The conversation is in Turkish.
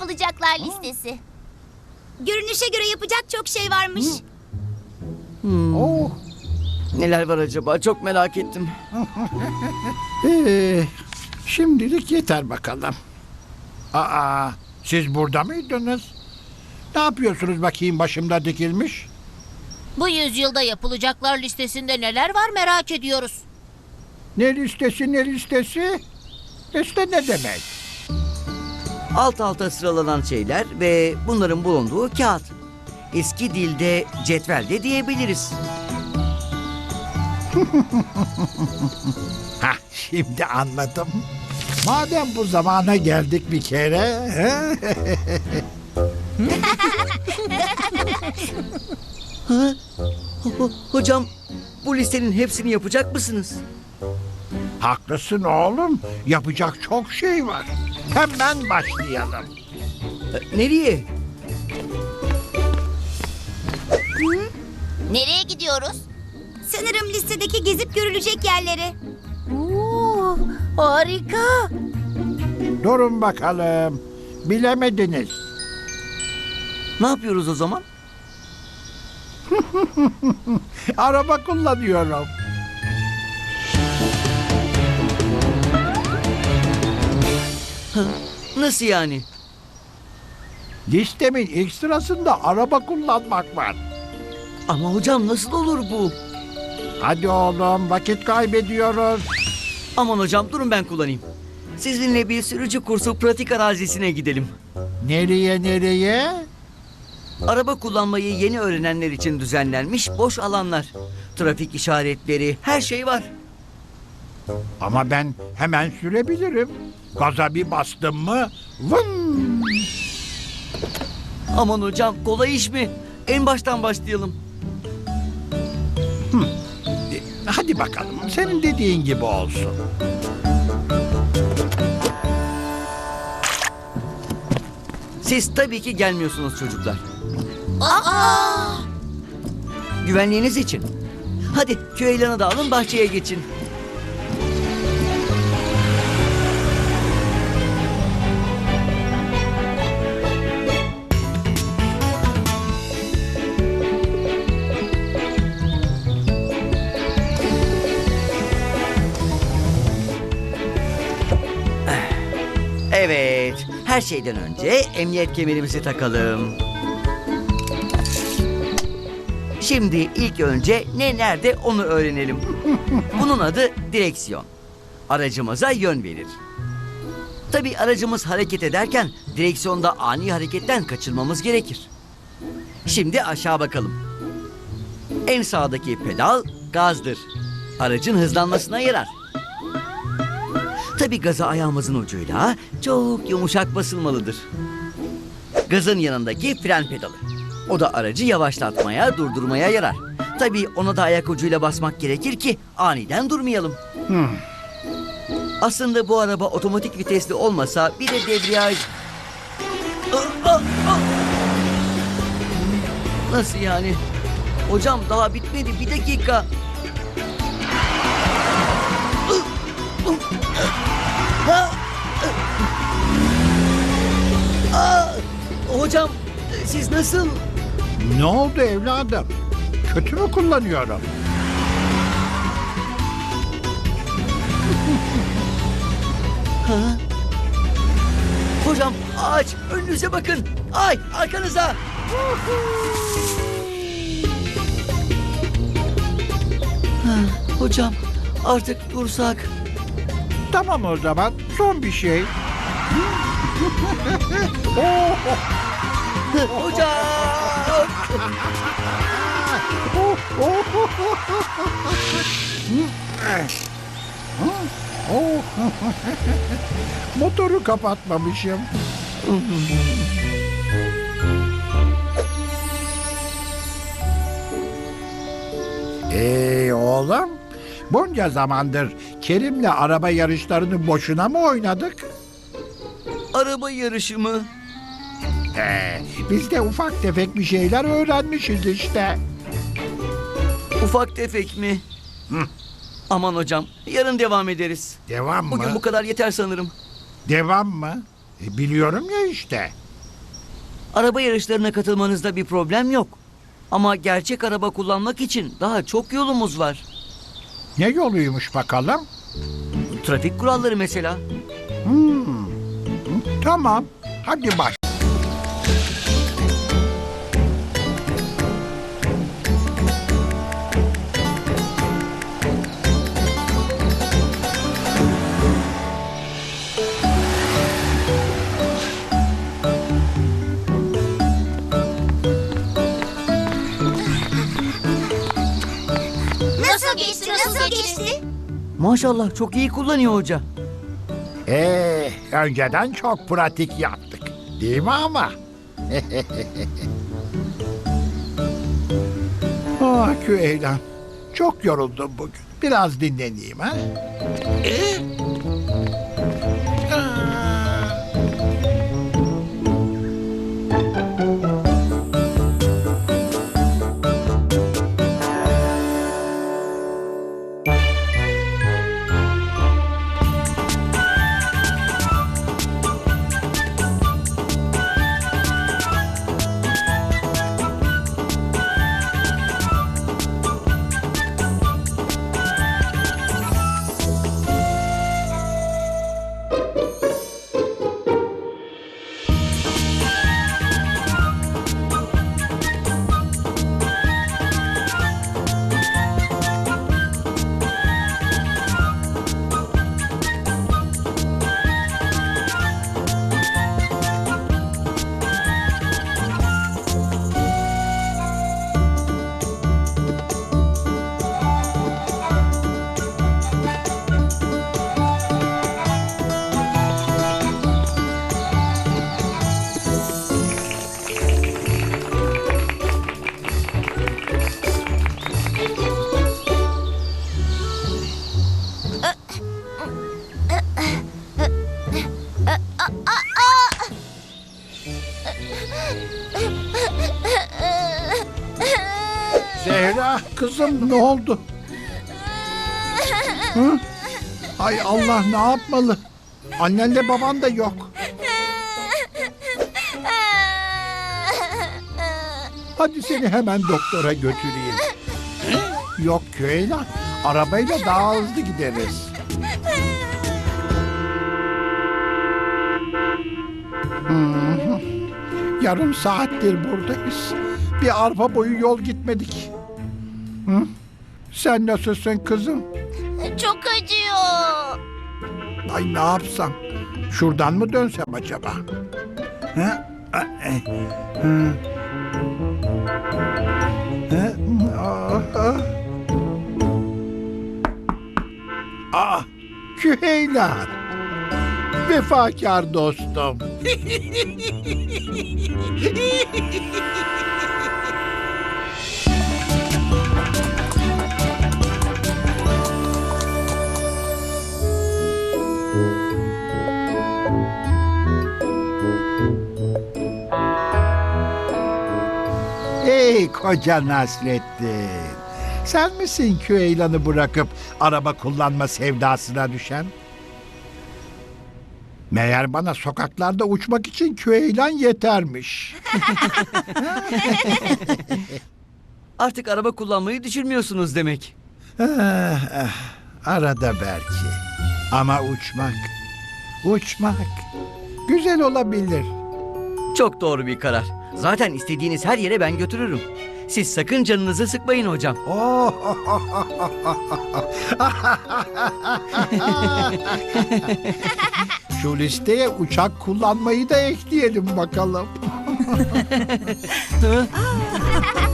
yapılacaklar listesi. Görünüşe göre yapacak çok şey varmış. Oh. Neler var acaba? Çok merak ettim. Ee, şimdilik yeter bakalım. Aa, siz burada mıydınız? Ne yapıyorsunuz bakayım başımda dikilmiş? Bu yüzyılda yapılacaklar listesinde neler var merak ediyoruz. Ne listesi ne listesi? Liste ne demek? Alt alta sıralanan şeyler ve bunların bulunduğu kağıt. Eski dilde cetvel de diyebiliriz. Hah, şimdi anladım. Madem bu zamana geldik bir kere... he? Ho- hocam bu listenin hepsini yapacak mısınız? Haklısın oğlum. Yapacak çok şey var. Hemen başlayalım. E, Nereye? Nereye gidiyoruz? Sanırım listedeki gezip görülecek yerlere. Oo, harika. Durun bakalım. Bilemediniz. Ne yapıyoruz o zaman? Araba kullanıyorum. Nasıl yani? Listemin ilk sırasında araba kullanmak var. Ama hocam nasıl olur bu? Hadi oğlum vakit kaybediyoruz. Aman hocam durun ben kullanayım. Sizinle bir sürücü kursu pratik arazisine gidelim. Nereye nereye? Araba kullanmayı yeni öğrenenler için düzenlenmiş boş alanlar. Trafik işaretleri, her şey var. Ama ben hemen sürebilirim. Gaza bir bastım mı vın. Aman hocam kolay iş mi? En baştan başlayalım. E, Hadi bakalım senin dediğin gibi olsun. Siz tabii ki gelmiyorsunuz çocuklar. Aa! Güvenliğiniz için. Hadi Küheylan'ı da alın bahçeye geçin. Evet, her şeyden önce emniyet kemerimizi takalım. Şimdi ilk önce ne nerede onu öğrenelim. Bunun adı direksiyon. Aracımıza yön verir. Tabii aracımız hareket ederken direksiyonda ani hareketten kaçırmamız gerekir. Şimdi aşağı bakalım. En sağdaki pedal gazdır. Aracın hızlanmasına yarar. Tabii gaza ayağımızın ucuyla çok yumuşak basılmalıdır. Gazın yanındaki fren pedalı. O da aracı yavaşlatmaya, durdurmaya yarar. Tabii ona da ayak ucuyla basmak gerekir ki aniden durmayalım. Aslında bu araba otomatik vitesli olmasa bir de debriyaj... Aa, aa, aa! Nasıl yani? Hocam daha bitmedi bir dakika. Ha! Aa! Hocam siz nasıl? Ne oldu evladım? Kötü mü kullanıyorum? Hocam ağaç önünüze bakın. Ay arkanıza. Ha, Hocam artık dursak. Tamam o zaman son bir şey. Hocam. Oh. Motoru kapatmamışım. Ee oğlum, bunca zamandır Kerim'le araba yarışlarını boşuna mı oynadık? Araba yarışı mı? He, biz de ufak tefek bir şeyler öğrenmişiz işte. Ufak tefek mi? Aman hocam yarın devam ederiz. Devam mı? Bugün bu kadar yeter sanırım. Devam mı? E, biliyorum ya işte. Araba yarışlarına katılmanızda bir problem yok. Ama gerçek araba kullanmak için daha çok yolumuz var. Ne yoluymuş bakalım? Trafik kuralları mesela. Tamam. Hadi baş. Nasıl geçti? Nasıl geçti? Maşallah çok iyi kullanıyor hoca. Ee, önceden çok pratik yaptık. Değil mi ama? ah Küheylan. Çok yoruldum bugün. Biraz dinleneyim ha. Ee? Zehra kızım ne oldu? Hı? Ay Allah ne yapmalı? Annenle baban da yok. Hadi seni hemen doktora götüreyim. Yok Küheylan. Arabayla daha hızlı gideriz. Yarım saattir buradayız. Bir arpa boyu yol gitmedik. Hı? Sen nasılsın kızım? Çok acıyor. Ay ne yapsam? Şuradan mı dönsem acaba? Hı? Hı. Hı? Ah, ah. Ah, Küheylan. Vefakar dostum. Ey koca Nasrettin. Sen misin Küheylan'ı bırakıp araba kullanma sevdasına düşen? Meğer bana sokaklarda uçmak için Küheylan yetermiş. Artık araba kullanmayı düşünmüyorsunuz demek. Ah, ah, arada belki. Ama uçmak, uçmak güzel olabilir. Çok doğru bir karar. Zaten istediğiniz her yere ben götürürüm. Siz sakın canınızı sıkmayın hocam. Şu listeye uçak kullanmayı da ekleyelim bakalım.